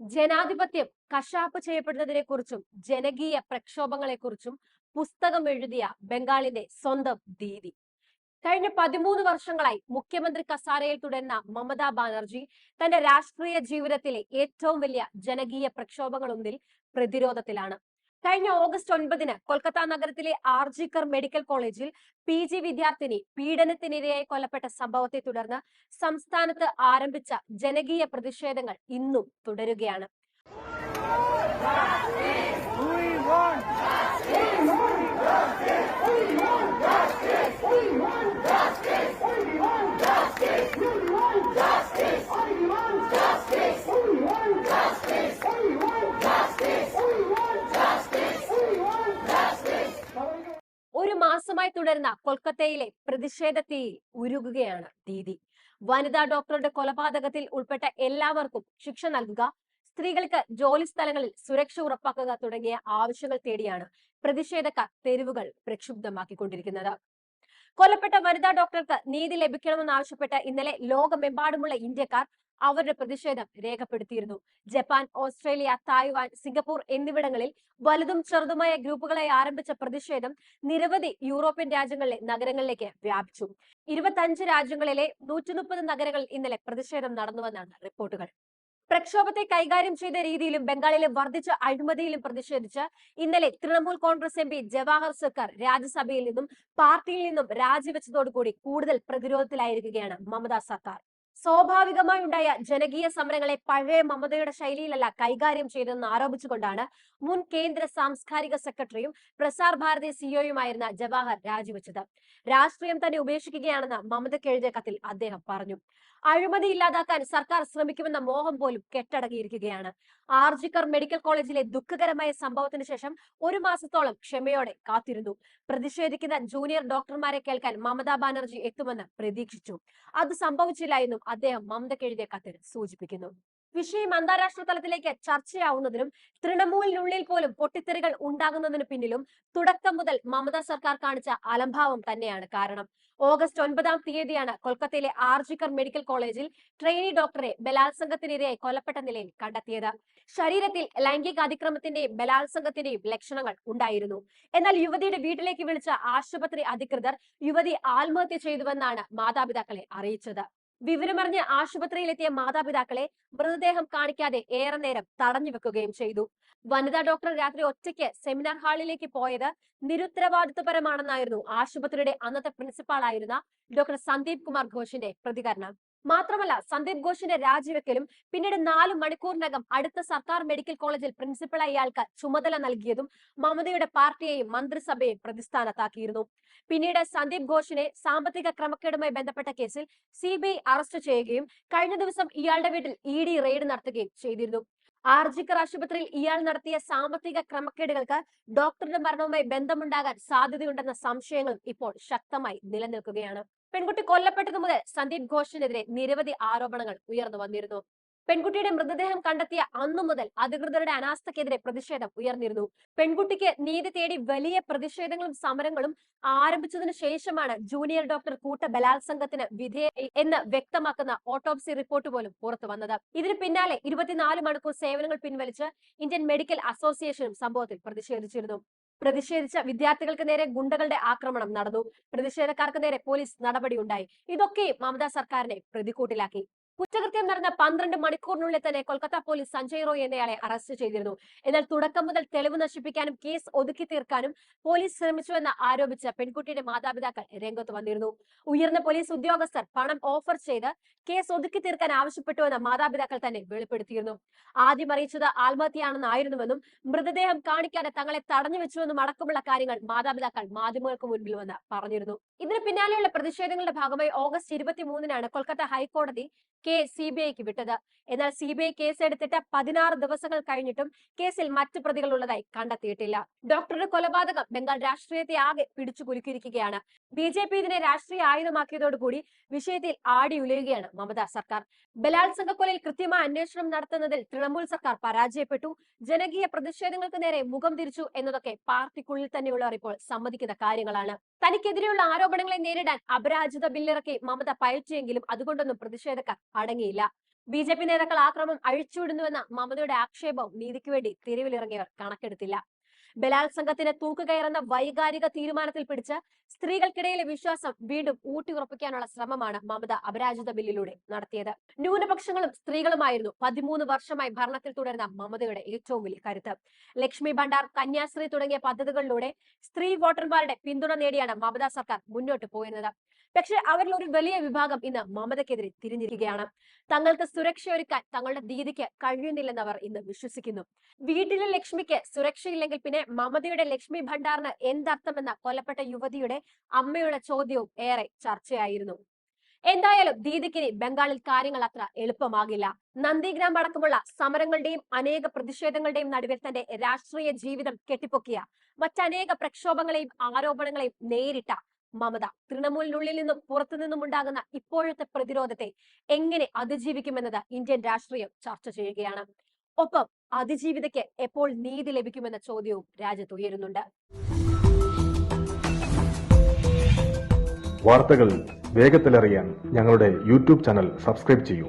ജനാധിപത്യം കശാപ്പ് ചെയ്യപ്പെടുന്നതിനെ കുറിച്ചും ജനകീയ പ്രക്ഷോഭങ്ങളെ കുറിച്ചും പുസ്തകം എഴുതിയ ബംഗാളിന്റെ സ്വന്തം ദീദി. കഴിഞ്ഞ പതിമൂന്ന് വർഷങ്ങളായി മുഖ്യമന്ത്രി കസാരയിൽ തുടരുന്ന മമതാ ബാനർജി തന്റെ രാഷ്ട്രീയ ജീവിതത്തിലെ ഏറ്റവും വലിയ ജനകീയ പ്രക്ഷോഭങ്ങളൊന്നിൽ പ്രതിരോധത്തിലാണ്. കഴിഞ്ഞ ഓഗസ്റ്റ് ഒൻപതിന് കൊൽക്കത്ത നഗരത്തിലെ ആർജിക്കർ മെഡിക്കൽ കോളേജിൽ പി ജി വിദ്യാർത്ഥിനി പീഡനത്തിനിരയായി കൊല്ലപ്പെട്ട സംഭവത്തെ തുടർന്ന് സംസ്ഥാനത്ത് ആരംഭിച്ച ജനകീയ പ്രതിഷേധങ്ങൾ ഇന്നും തുടരുകയാണ്. ഒരു തുടരുന്ന കൊൽക്കത്തയിലെ പ്രതിഷേധ തീയിൽ ഉരുകുകയാണ് ദീദി. വനിതാ ഡോക്ടറുടെ കൊലപാതകത്തിൽ ഉൾപ്പെട്ട എല്ലാവർക്കും ശിക്ഷ നൽകുക സ്ത്രീകൾക്ക് ജോലി സ്ഥലങ്ങളിൽ സുരക്ഷ ഉറപ്പാക്കുക തുടങ്ങിയ ആവശ്യങ്ങൾ തേടിയാണ് പ്രതിഷേധക്കാർ തെരുവുകൾ പ്രക്ഷുബ്ധമാക്കിക്കൊണ്ടിരിക്കുന്നത്. കൊല്ലപ്പെട്ട വനിതാ ഡോക്ടർക്ക് നീതി ലഭിക്കണമെന്നാവശ്യപ്പെട്ട് ഇന്നലെ ലോകമെമ്പാടുമുള്ള ഇന്ത്യക്കാർ അവരുടെ പ്രതിഷേധം രേഖപ്പെടുത്തിയിരുന്നു. ജപ്പാൻ ഓസ്ട്രേലിയ തായ്വാൻ സിംഗപ്പൂർ എന്നിവിടങ്ങളിൽ വലുതും ചെറുതുമായ ഗ്രൂപ്പുകളെ ആരംഭിച്ച പ്രതിഷേധം നിരവധി യൂറോപ്യൻ രാജ്യങ്ങളിലെ നഗരങ്ങളിലേക്ക് വ്യാപിച്ചു. ഇരുപത്തഞ്ച് രാജ്യങ്ങളിലെ നൂറ്റി മുപ്പത് നഗരങ്ങളിൽ ഇന്നലെ പ്രതിഷേധം നടന്നുവെന്നാണ് റിപ്പോർട്ടുകൾ. പ്രക്ഷോഭത്തെ കൈകാര്യം ചെയ്ത രീതിയിലും ബംഗാളിലെ വർദ്ധിച്ച അഴിമതിയിലും പ്രതിഷേധിച്ച് ഇന്നലെ തൃണമൂൽ കോൺഗ്രസ് എം പി ജവാഹർ സർക്കാർ രാജ്യസഭയിൽ നിന്നും പാർട്ടിയിൽ നിന്നും രാജിവെച്ചതോടുകൂടി കൂടുതൽ പ്രതിരോധത്തിലായിരിക്കുകയാണ് മമതാ സർക്കാർ. സ്വാഭാവികമായി ഉണ്ടായ ജനകീയ സമരങ്ങളെ പഴയ മമതയുടെ ശൈലിയിലല്ല കൈകാര്യം ചെയ്തതെന്ന് ആരോപിച്ചുകൊണ്ടാണ് മുൻ കേന്ദ്ര സാംസ്കാരിക സെക്രട്ടറിയും പ്രസാർ ഭാരതി സിഇഒയുമായിരുന്ന ജവാഹർ രാജിവെച്ചത്. രാഷ്ട്രീയം തന്നെ ഉപേക്ഷിക്കുകയാണെന്ന് മമതയ്ക്ക് എഴുതിയ കത്തിൽ അദ്ദേഹം പറഞ്ഞു. അഴിമതി ഇല്ലാതാക്കാൻ സർക്കാർ ശ്രമിക്കുമെന്ന മോഹം പോലും കെട്ടടങ്ങിയിരിക്കുകയാണ്. ആർജിക്കർ മെഡിക്കൽ കോളേജിലെ ദുഃഖകരമായ സംഭവത്തിന് ശേഷം ഒരു മാസത്തോളം ക്ഷമയോടെ കാത്തിരുന്നു. പ്രതിഷേധിക്കുന്ന ജൂനിയർ ഡോക്ടർമാരെ കേൾക്കാൻ മമതാ ബാനർജി എത്തുമെന്ന് പ്രതീക്ഷിച്ചു. അത് സംഭവിച്ചില്ല എന്നും അദ്ദേഹം മമതയ്ക്ക് എഴുതിയ കത്തിൽ സൂചിപ്പിക്കുന്നു. വിഷയം അന്താരാഷ്ട്ര തലത്തിലേക്ക് ചർച്ചയാവുന്നതിനും തൃണമൂലിനുള്ളിൽ പോലും പൊട്ടിത്തെറികൾ ഉണ്ടാകുന്നതിന് പിന്നിലും തുടക്കം മുതൽ മമത സർക്കാർ കാണിച്ച അലംഭാവം തന്നെയാണ് കാരണം. ഓഗസ്റ്റ് ഒൻപതാം തീയതിയാണ് കൊൽക്കത്തയിലെ ആർജിക്കർ മെഡിക്കൽ കോളേജിൽ ട്രെയിനി ഡോക്ടറെ ബലാത്സംഗത്തിനിരയായി കൊല്ലപ്പെട്ട നിലയിൽ കണ്ടെത്തിയത്. ശരീരത്തിൽ ലൈംഗിക അതിക്രമത്തിന്റെയും ബലാത്സംഗത്തിന്റെയും ലക്ഷണങ്ങൾ ഉണ്ടായിരുന്നു. എന്നാൽ യുവതിയുടെ വീട്ടിലേക്ക് വിളിച്ച ആശുപത്രി അധികൃതർ യുവതി ആത്മഹത്യ ചെയ്തുവെന്നാണ് മാതാപിതാക്കളെ അറിയിച്ചത്. വിവരമറിഞ്ഞ് ആശുപത്രിയിലെത്തിയ മാതാപിതാക്കളെ മൃതദേഹം കാണിക്കാതെ ഏറെ നേരം തടഞ്ഞു വെക്കുകയും ചെയ്തു. വനിതാ ഡോക്ടർ രാത്രി ഒറ്റയ്ക്ക് സെമിനാർ ഹാളിലേക്ക് പോയത് നിരുത്തരവാദിത്വപരമാണെന്നായിരുന്നു ആശുപത്രിയുടെ അന്നത്തെ പ്രിൻസിപ്പാൾ ആയിരുന്ന ഡോക്ടർ സന്ദീപ് കുമാർ ഘോഷിന്റെ പ്രതികരണം. മാത്രമല്ല സന്ദീപ് ഘോഷിന്റെ രാജിവെക്കലും പിന്നീട് നാല് മണിക്കൂറിനകം അടുത്ത സർക്കാർ മെഡിക്കൽ കോളേജിൽ പ്രിൻസിപ്പളായ ഇയാൾക്ക് ചുമതല നൽകിയതും മമതയുടെ പാർട്ടിയെയും മന്ത്രിസഭയെയും പ്രതിസ്ഥാനത്താക്കിയിരുന്നു. പിന്നീട് സന്ദീപ് ഘോഷിനെ സാമ്പത്തിക ക്രമക്കേടുമായി ബന്ധപ്പെട്ട കേസിൽ സി അറസ്റ്റ് ചെയ്യുകയും കഴിഞ്ഞ ദിവസം ഇയാളുടെ വീട്ടിൽ ഇ ഡി റെയ്ഡ് നടത്തുകയും ചെയ്തിരുന്നു. ആർജിക്കർ ആശുപത്രിയിൽ ഇയാൾ നടത്തിയ സാമ്പത്തിക ക്രമക്കേടുകൾക്ക് ഡോക്ടറുടെ മരണവുമായി ബന്ധമുണ്ടാകാൻ സാധ്യതയുണ്ടെന്ന സംശയങ്ങളും ഇപ്പോൾ ശക്തമായി നിലനിൽക്കുകയാണ്. പെൺകുട്ടി കൊല്ലപ്പെട്ടതു മുതൽ സന്ദീപ് ഘോഷിനെതിരെ നിരവധി ആരോപണങ്ങൾ ഉയർന്നു വന്നിരുന്നു. പെൺകുട്ടിയുടെ മൃതദേഹം കണ്ടെത്തിയ അന്നു മുതൽ അധികൃതരുടെ അനാസ്ഥക്കെതിരെ പ്രതിഷേധം ഉയർന്നിരുന്നു. പെൺകുട്ടിക്ക് നീതി തേടി വലിയ പ്രതിഷേധങ്ങളും സമരങ്ങളും ആരംഭിച്ചതിനു ശേഷമാണ് ജൂനിയർ ഡോക്ടർ കൂട്ട ബലാത്സംഗത്തിന് വിധേയ എന്ന് വ്യക്തമാക്കുന്ന ഓട്ടോപ്സി റിപ്പോർട്ട് പോലും പുറത്തു വന്നത്. ഇതിന് പിന്നാലെ ഇരുപത്തിനാല് മണിക്കൂർ സേവനങ്ങൾ പിൻവലിച്ച് ഇന്ത്യൻ മെഡിക്കൽ അസോസിയേഷനും സംഭവത്തിൽ പ്രതിഷേധിച്ചിരുന്നു. പ്രതിഷേധിച്ച വിദ്യാർത്ഥികൾക്ക് നേരെ ഗുണ്ടകളുടെ ആക്രമണം നടന്നു. പ്രതിഷേധക്കാർക്ക് നേരെ പോലീസ് നടപടിയുണ്ടായി. ഇതൊക്കെയും മമതാ സർക്കാരിനെ പ്രതിക്കൂട്ടിലാക്കി കുറ്റകൃത്യം നടന്ന പന്ത്രണ്ട് മണിക്കൂറിനുള്ളിൽ തന്നെ കൊൽക്കത്ത പോലീസ് സഞ്ജയ് റോയ് എന്നയാളെ അറസ്റ്റ് ചെയ്തിരുന്നു. എന്നാൽ തുടക്കം മുതൽ തെളിവ് നശിപ്പിക്കാനും കേസ് ഒതുക്കി തീർക്കാനും പോലീസ് ശ്രമിച്ചുവെന്ന് ആരോപിച്ച പെൺകുട്ടിയുടെ മാതാപിതാക്കൾ രംഗത്ത് വന്നിരുന്നു. ഉയർന്ന പോലീസ് ഉദ്യോഗസ്ഥർ പണം ഓഫർ ചെയ്ത് കേസ് ഒതുക്കി തീർക്കാൻ ആവശ്യപ്പെട്ടുവെന്ന് മാതാപിതാക്കൾ തന്നെ വെളിപ്പെടുത്തിയിരുന്നു. ആദ്യം അറിയിച്ചത് ആത്മഹത്യയാണെന്നായിരുന്നുവെന്നും മൃതദേഹം കാണിക്കാതെ തങ്ങളെ തടഞ്ഞു വെച്ചുവെന്നും അടക്കമുള്ള കാര്യങ്ങൾ മാതാപിതാക്കൾ മാധ്യമങ്ങൾക്ക് മുൻപിൽ വന്ന് പറഞ്ഞിരുന്നു. ഇതിന് പിന്നാലെയുള്ള പ്രതിഷേധങ്ങളുടെ ഭാഗമായി ഓഗസ്റ്റ് ഇരുപത്തിമൂന്നിനാണ് കൊൽക്കത്ത ഹൈക്കോടതി കേസ് സി ബി ഐക്ക് വിട്ടത്. എന്നാൽ സി ബി ഐ കേസ് എടുത്തിട്ട് പതിനാറ് ദിവസങ്ങൾ കഴിഞ്ഞിട്ടും കേസിൽ മറ്റു പ്രതികൾ ഉള്ളതായി കണ്ടെത്തിയിട്ടില്ല. ഡോക്ടറുടെ കൊലപാതകം ബംഗാൾ രാഷ്ട്രീയത്തെ ആകെ പിടിച്ചു കുലുക്കിയിരിക്കുകയാണ്. ബി ജെ പി ഇതിനെ രാഷ്ട്രീയ ആയുധമാക്കിയതോടുകൂടി വിഷയത്തിൽ ആടി ഉലയുകയാണ് മമതാ സർക്കാർ. ബലാത്സംഗ കൊലയിൽ കൃത്യമായ അന്വേഷണം നടത്തുന്നതിൽ തൃണമൂൽ സർക്കാർ പരാജയപ്പെട്ടു. ജനകീയ പ്രതിഷേധങ്ങൾക്ക് നേരെ മുഖം തിരിച്ചു എന്നതൊക്കെ പാർട്ടിക്കുള്ളിൽ തന്നെയുള്ളവർ ഇപ്പോൾ സമ്മതിക്കുന്ന കാര്യങ്ങളാണ്. തനിക്കെതിരെയുള്ള ആരോപണങ്ങളെ നേരിടാൻ അപരാജിത ബില്ലിറക്കി മമത പയറ്റിയെങ്കിലും അതുകൊണ്ടൊന്നും പ്രതിഷേധക്കാർ അടങ്ങിയില്ല. ബി ജെ പി നേതാക്കൾ ആക്രമം അഴിച്ചുവിടുന്നുവെന്ന മമതയുടെ ആക്ഷേപം നീതിക്ക് വേണ്ടി തെരുവിലിറങ്ങിയവർ കണക്കെടുത്തില്ല. ബലാത്സംഗത്തിന് തൂക്കുകയറുന്ന വൈകാരിക തീരുമാനത്തിൽ പിടിച്ച് സ്ത്രീകൾക്കിടയിലെ വിശ്വാസം വീണ്ടും ഊട്ടിയുറപ്പിക്കാനുള്ള ശ്രമമാണ് മമത അപരാജിത ബില്ലിലൂടെ നടത്തിയത്. ന്യൂനപക്ഷങ്ങളും സ്ത്രീകളുമായിരുന്നു പതിമൂന്ന് വർഷമായി ഭരണത്തിൽ തുടരുന്ന മമതയുടെ ഏറ്റവും വലിയ കരുത്ത്. ലക്ഷ്മി ഭണ്ഡാർ കന്യാശ്രീ തുടങ്ങിയ പദ്ധതികളിലൂടെ സ്ത്രീ വോട്ടർമാരുടെ പിന്തുണ നേടിയാണ് മമത സർക്കാർ മുന്നോട്ട് പോയിരുന്നത്. പക്ഷെ അവരിൽ ഒരു വലിയ വിഭാഗം ഇന്ന് മമതക്കെതിരെ തിരിഞ്ഞിരിക്കുകയാണ്. തങ്ങൾക്ക് സുരക്ഷയൊരുക്കാൻ തങ്ങളുടെ ദീദിക്ക് കഴിയുന്നില്ലെന്ന് അവർ ഇന്ന് വിശ്വസിക്കുന്നു. വീട്ടിലെ ലക്ഷ്മിക്ക് സുരക്ഷയില്ലെങ്കിൽ പിന്നെ മമതയുടെ ലക്ഷ്മി ഭണ്ഡാറിന് എന്തർത്ഥമെന്ന കൊല്ലപ്പെട്ട യുവതിയുടെ അമ്മയുടെ ചോദ്യവും ഏറെ ചർച്ചയായിരുന്നു. എന്തായാലും ദീദിക്കിനി ബംഗാളിൽ കാര്യങ്ങൾ അത്ര എളുപ്പമാകില്ല. നന്ദിഗ്രാം അടക്കമുള്ള സമരങ്ങളുടെയും അനേക പ്രതിഷേധങ്ങളുടെയും നടുവിൽ തന്റെ രാഷ്ട്രീയ ജീവിതം കെട്ടിപ്പൊക്കിയ മറ്റനേക പ്രക്ഷോഭങ്ങളെയും ആരോപണങ്ങളെയും നേരിട്ട മമത തൃണമൂലിനുള്ളിൽ നിന്നും പുറത്തു നിന്നും ഉണ്ടാകുന്ന ഇപ്പോഴത്തെ പ്രതിരോധത്തെ എങ്ങനെ അതിജീവിക്കുമെന്നത് ഇന്ത്യൻ രാഷ്ട്രീയം ചർച്ച ചെയ്യുകയാണ്. ഒപ്പം അതിജീവിതയ്ക്ക് എപ്പോൾ നീതി ലഭിക്കുമെന്ന ചോദ്യവും രാജ്യത്ത് ഉയരുന്നുണ്ട്. വാർത്തകൾ വേഗത്തിലറിയാൻ ഞങ്ങളുടെ യൂട്യൂബ് ചാനൽ സബ്സ്ക്രൈബ് ചെയ്യൂ.